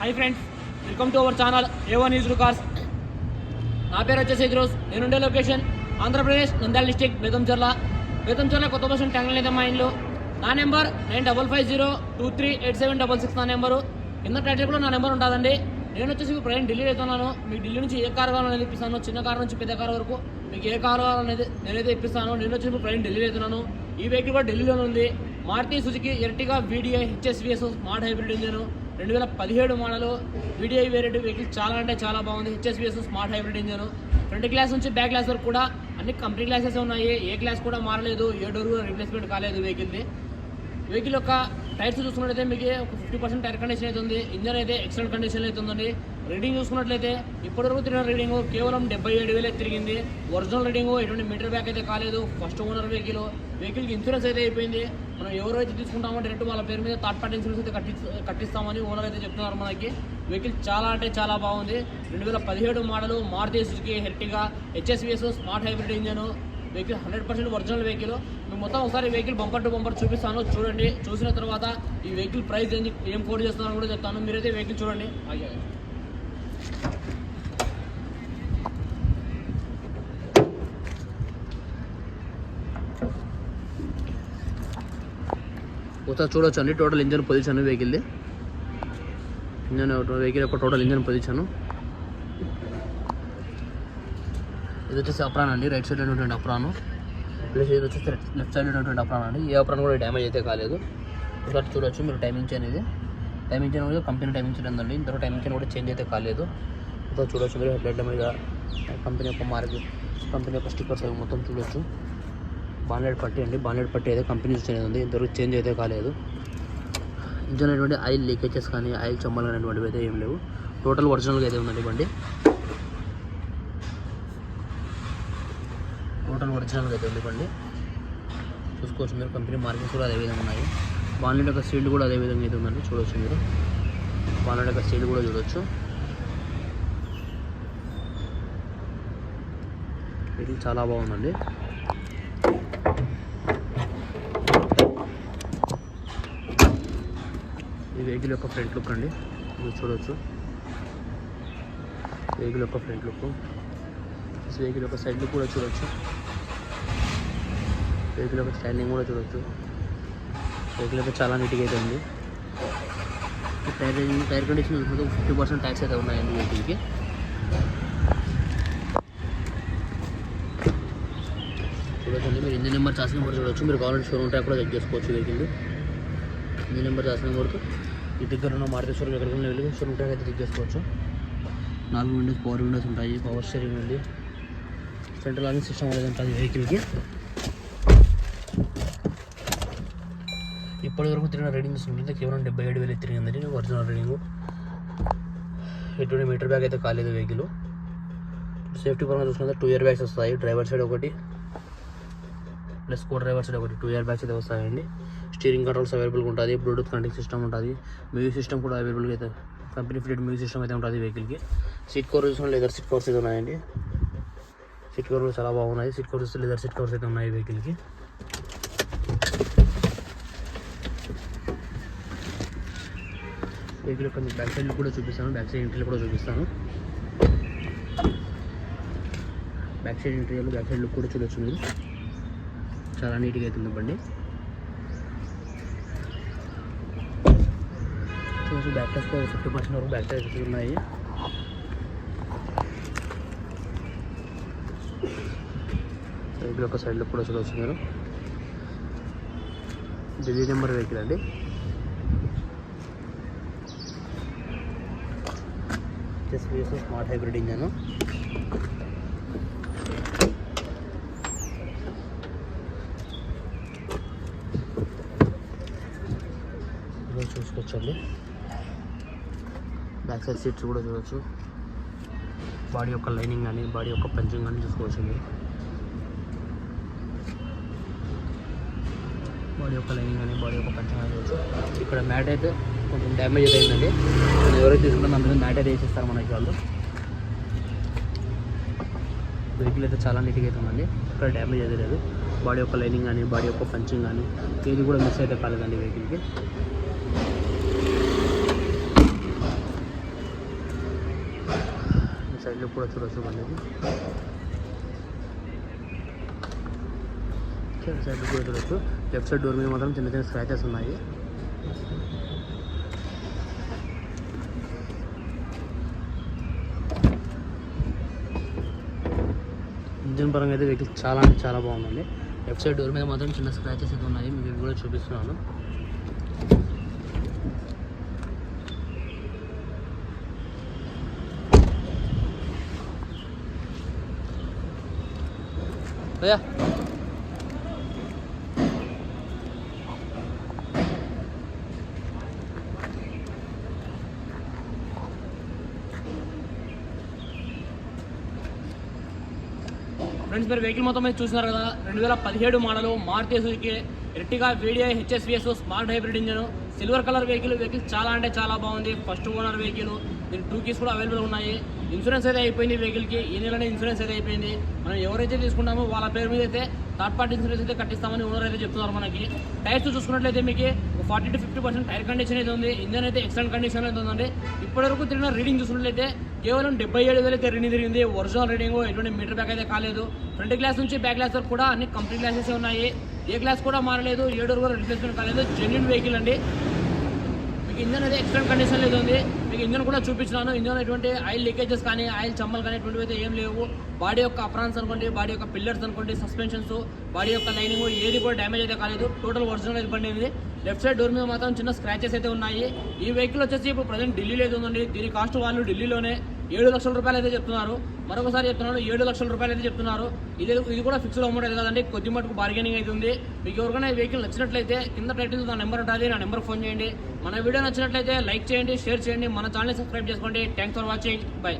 Hi friends welcome to our channel A one news cars నా పేరు వచ్చేసి ఇద్రోస్ నేను ఉండే లొకేషన్ ఆంధ్రప్రదేశ్ నంద్యాల డిస్టిక్ బేతంచర్ల. బేతంచర్ల కొత్త బస్సు ట్యాంక్ లేదా మా ఇంట్లో నా number nine double five zero two three eight seven double six నా నెంబరు. కింద టైటిల్ కూడా నా నెంబర్ ఉంటుందండి నేను వచ్చేసి ఇప్పుడు ప్రజెంట్ ఢిల్లీ వెళ్తున్నాను మీకు ఢిల్లీ నుంచి ఏ కారు కావాలని ఇప్పిస్తాను. చిన్న కారు నుంచి పెద్ద కార్ వరకు మీకు ఏ కారు కావాలనేది నేనైతే ఇప్పిస్తాను. నేను వచ్చేసి ఇప్పుడు ప్రజెంట్ ఢిల్లీ వెళ్తున్నాను ఈ వెహికల్ కూడా ఢిల్లీలోనే ఉంది. Maruti Suzuki Ertiga VDI HSVS smart hybrid engine రెండు వేల పదిహేడు మోడల్ వీడిఐ వేరియట్ వెహికల్ చాలా అంటే చాలా బాగుంది. HSBS smart hybrid engine front glass నుంచి బ్యాక్ క్లాస్ వరకు కూడా అన్ని కంపెనీ గ్లాసెస్ ఉన్నాయి. ఏ క్లాస్ కూడా మారలేదు. ఏ డోర్ కూడా రిప్లేస్మెంట్ కాలేదు వెహికల్ది వెహికల్ యొక్క టైర్స్ చూసుకున్నట్లయితే మీకు ఒక ఫిఫ్టీ పర్సెంట్ టైర్ కండిషన్ అయితే ఉంది. ఇంజన్ అయితే ఎక్సలెంట్ కండిషన్ అయితే ఉందండి. రీడింగ్ చూసుకున్నట్లయితే ఇప్పటివరకు తిరిగిన రీడింగ్ కేవలం డెబ్బై ఏడు వేలే తిరిగింది. ఒరిజినల్ రీడింగ్ ఎటువంటి మీటర్ బ్యాక్ అయితే కాలేదు. ఫస్ట్ ఓనర్ వెహికల్ వెహికల్కి ఇన్సూరెన్స్ అయితే అయిపోయింది. మనం ఎవరైతే తీసుకుంటామో డైరెక్ట్ వాళ్ళ పేరు మీద థర్డ్ పార్టీ ఇన్సూరెన్స్ అయితే కట్టి కట్టిస్తామని ఓనర్ అయితే చెప్తున్నారు మనకి. వెహికల్ చాలా అంటే చాలా బాగుంది. రెండు వేల పదిహేడు model Maruti Suzuki Ertiga HSVS smart hybrid engine. Vehicle hundred percent original vehicle. మేము మొత్తం ఒకసారి వెహికల్ బంపర్ టు బంపర్ చూపిస్తాను. చూడండి. చూసిన తర్వాత ఈ వెహికల్ ప్రైస్ ఏం ఏం కోడ్ చేస్తున్నాను కూడా చెప్తాను. మీరైతే వెహికల్ చూడండి. అయ్యా ఒకసారి చూడొచ్చు అండి టోటల్ ఇంజన్ పొజిషన్ వెహికల్ది ఇంజన్ వెహికల్ యొక్క టోటల్ ఇంజన్ పొజిషన్ ఇది వచ్చేసి అప్రాన్ అండి. రైట్ సైడ్ ఉన్నటువంటి అప్రాను ప్లస్ ఇది వచ్చేసి లెఫ్ట్ సైడ్ ఉన్నటువంటి అప్రాన్ అండి. ఏ అప్రాన్ కూడా డ్యామేజ్ అయితే కాలేదు. ఒకసారి చూడొచ్చు మీరు టైమింగ్ అనేది. టైమింగ్ చైన్ కూడా కంపెనీ టైమింగ్ చైన్ ఉందండి. ఇంతలో టైమింగ్ చైన్ కూడా చేంజ్ అయితే కాలేదు. ఒకసారి చూడొచ్చు మీరు. హెడ్లైట్ల మీద కంపెనీ యొక్క మార్క్ కంపెనీ యొక్క స్టిక్కర్స్ అవి మొత్తం చూడొచ్చు. బాన్లెట్ పట్టి అండి. బాన్లెట్ పట్టి అయితే కంపెనీ అనేది ఉంది. ఇంతవరకు చేంజ్ అయితే కాలేదు. ఇంజన్ అనేటువంటి ఆయిల్ లీకేజెస్ కానీ ఆయిల్ చెమ్మలు అనేటువంటివి అయితే ఏం లేవు. టోటల్ ఒరిజినల్గా అయితే ఉందండి బండి. టోటల్ ఒరిజినల్గా అయితే ఉంది బండి. చూసుకోవచ్చు మీరు. కంపెనీ మార్కెట్స్ కూడా అదే విధంగా ఉన్నాయి. బాన్లెట్ యొక్క సీల్డ్ కూడా అదే విధంగా అయితే ఉందండి. చూడొచ్చు మీరు. బాన్లెట్ యొక్క సీల్డ్ కూడా చూడవచ్చు ఇది చాలా బాగుందండి. ఈ వెహికల్ యొక్క ఫ్రంట్ లుక్ అండి. మీరు చూడవచ్చు వెహికల్ యొక్క ఫ్రంట్ లుక్. వెహికల్ యొక్క సైడ్ లుక్ కూడా చూడవచ్చు వెహికల్ యొక్క స్టాండింగ్ కూడా చూడవచ్చు వెహికల్ యొక్క చాలా నీట్గా అయితే ఉంది. Tyre tyre condition fifty percent tax అయితే ఉన్నాయండి వెహికల్కి చూడకండి మీరు ఇంజిన్ నెంబర్ చాసిన కూడా చూడవచ్చు మీరు కావాలంటే షోరూమ్ ట్యాక్ కూడా చెక్ చేసుకోవచ్చు వెహికల్ ఇంజిన్ నెంబర్ చాసిన కూడా ఈ దగ్గర ఉన్న మారుతి షోరూమ్ ఎక్కడికి వెళ్ళి షోరూమ్ ట్యాక్ అయితే చెక్ చేసుకోవచ్చు నాలుగు విండోస్ పవర్ విండోస్ ఉంటాయి. పవర్ స్టీరింగ్ ఉంది. సెంట్రల్ లాగింగ్ సిస్టమ్ అనేది ఉంటుంది వెహికల్కి ఇప్పటి వరకు తిరిగిన రీడింగ్స్ ఉంటుంది కేవలం డెబ్బై ఏడు వేలు తిరిగిందండి. ఒరిజినల్ రీడింగ్ ఎటువంటి మీటర్ బ్యాగ్ అయితే కాలేదు వెహికల్ సేఫ్టీ పరంగా చూసుకుంటే టూ ఇయర్ బ్యాగ్స్ వస్తాయి. డ్రైవర్ సైడ్ ఒకటి. ప్లస్ కో డ్రైవర్ సైడ్ ఒకటి. టూ ఇయర్ బ్యాగ్స్ అయితే వస్తాయండి. స్టీరింగ్ కంట్రోల్స్ అవైలబుల్గా ఉంటుంది బ్లూటూత్ కనెక్టింగ్ సిస్టమ్ ఉంటుంది మ్యూజిక్ సిస్టమ్ కూడా అవైలబుల్గా అయితే కంపెనీ ఫిటెడ్ మ్యూజిక్ సిస్టమ్ అయితే ఉంటుంది వెహికల్కి. సీట్ కవర్ చూసిన లెదర్ సీట్ కవర్స్ అయితే ఉన్నాయండి. సీట్ కవర్లు చాలా బాగున్నాయి. Seat covers leather seat covers అయితే ఉన్నాయి వెహికల్కి. వెహికల్ యొక్క బ్యాక్ సైడ్ కూడా చూపిస్తాను. బ్యాక్ సైడ్ ఇంటీరియర్ కూడా చూపిస్తాను. బ్యాక్ సైడ్ ఇంటర్వ్యూలు బ్యాక్ సైడ్ లుక్ కూడా చూడొచ్చు మీరు. చాలా నీట్గా అవుతుంది బండి చూసి బ్యాక్ టెస్ట్ ఫిఫ్టీ పర్సెంట్ వరకు బ్యాక్ టైర్స్ ఉన్నాయి. వెహికల్ యొక్క సైడ్లో కూడా అసలు వస్తున్నారు. ఢిల్లీ నెంబర్ వెహికల్ అండి. ఎస్విఎస్ స్మార్ట్ హైబ్రిడ్ ఇంజన్ చూసుకోవచ్చండి. బ్యాక్ సైడ్ సీట్స్ కూడా చూడొచ్చు. బాడీ యొక్క లైనింగ్ కానీ బాడీ యొక్క పంచింగ్ కానీ చూసుకోవచ్చు మీరు. బాడీ యొక్క లైనింగ్ కానీ బాడీ యొక్క పంచింగ్ కానీ చూడొచ్చు. ఇక్కడ మ్యాట్ అయితే కొంచెం డ్యామేజ్ అయితే అయిందండి ఎవరైతే తీసుకుంటామో అందులో మ్యాట్ అయితే వేసేస్తారు మనకి వాళ్ళు. వెహికల్ అయితే చాలా నీట్గా అయితే ఉందండి. ఇక్కడ డ్యామేజ్ అయితే లేదు. బాడీ యొక్క లైనింగ్ కానీ బాడీ యొక్క పంచింగ్ కానీ ఏది కూడా మిస్ అయితే కాలేదండి వెహికల్కి ఇల్లు కూడా చూడొచ్చు బండికి సైడ్ కూడా చూడొచ్చు. లెఫ్ట్ సైడ్ డోర్ మీద మాత్రం చిన్న చిన్న స్క్రాచెస్ ఉన్నాయి. ఇంజిన్ పరంగా అయితే వెహికల్ చాలా అంటే చాలా బాగుందండి. లెఫ్ట్ సైడ్ డోర్ మీద మాత్రం చిన్న స్క్రాచెస్ అయితే ఉన్నాయి. మీకు కూడా చూపిస్తున్నాను. భయ్యా ఫ్రెండ్స్ మీరు వెహికల్ మొత్తం మీద చూసినారు కదా. రెండు వేల పదిహేడు model Maruti Suzuki Ertiga video HSVS smart hybrid engine silver colour vehicle vehicle చాలా అంటే చాలా బాగుంది. ఫస్ట్ ఓనర్ వెహికల్ దీని టూ కీస్ కూడా అవైలబుల్ ఉన్నాయి. ఇన్సూరెన్స్ అయితే అయిపోయింది వెహికల్కి ఈ నెలనే ఇన్సూరెన్స్ అయితే అయిపోయింది. మనం ఎవరైతే తీసుకున్నామో వాళ్ళ పేరు మీద అయితే థర్డ్ పార్టీ ఇన్సూరెన్స్ అయితే కట్టిస్తామని ఓనర్ అయితే చెప్తున్నారు మనకి. టైర్స్ చూసుకున్నట్లయితే మీకు forty to fifty percent tyre condition అయితే ఉంది. ఇంజన్ అయితే ఎక్సలెంట్ కండిషన్ అయితే ఉందండి. ఇప్పటివరకు తిరిగిన రీడింగ్ చూసుకున్నట్లయితే కేవలం డెబ్బై ఏడు వేలు అయితే రీడింగ్ తిరిగింది. ఒరిజినల్ రీడింగ్ ఎటువంటి మీటర్ బ్యాక్ అయితే కాలేదు. ఫ్రంట్ గ్లాస్ నుంచి బ్యాక్ గ్లాస్ వరకు కూడా అన్ని కంప్లీట్ గ్లాసెస్ ఉన్నాయి. ఏ గ్లాస్ కూడా మారలేదు. ఏడు కూడా రిప్లేస్మెంట్ కాలేదు. జెన్యున్ వెహికల్ అండి. ఇంజన్ అయితే ఎక్స్ట్రీమ్ కండిషన్ లేదు ఉంది. మీకు ఇంజన్ కూడా చూపించినాను. ఇంజన్ ఎటువంటి ఆయిల్ లీకేజెస్ కానీ ఆయిల్ చమ్మలు కానీ ఎటువంటివి అయితే ఏం లేవు. బాడీ యొక్క అప్రాన్స్ అనుకోండి బాడీ యొక్క పిల్లర్స్ అనుకోండి సస్పెన్షన్స్ బాడీ యొక్క లైనింగ్ ఏది కూడా డ్యామేజ్ అయితే కాలేదు. టోటల్ ఒరిజినల్ అయితే బండి లెఫ్ట్ సైడ్ డోర్ మీద మాత్రం చిన్న స్క్రాచెస్ అయితే ఉన్నాయి. ఈ వెహికల్ వచ్చేసి ఇప్పుడు ప్రజెంట్ ఢిల్లీలో అయితే ఉందండి. దీని కాస్ట్ వాళ్ళు ఢిల్లీలోనే ఏడు లక్షల రూపాయలు అయితే చెప్తున్నారు. మరొకసారి చెప్తున్నాను ఏడు లక్షల రూపాయలు అయితే చెప్తున్నారు. ఇది ఇది కూడా ఫిక్స్డ్ అమౌంట్ అయితే కదండి కొద్ది మటుకు బార్గెనింగ్ అయితే ఉంది. మీకు ఎవరికైనా ఈ వెహికల్ నచ్చినట్లయితే కింద టైటిల్ నా నెంబర్ ఉంటుంది నా నెంబర్ ఫోన్ చేయండి. మన వీడియో నచ్చినట్లయితే లైక్ చేయండి షేర్ చేయండి. మన ఛానల్ సబ్స్క్రైబ్ చేసుకోండి. Thanks for watching bye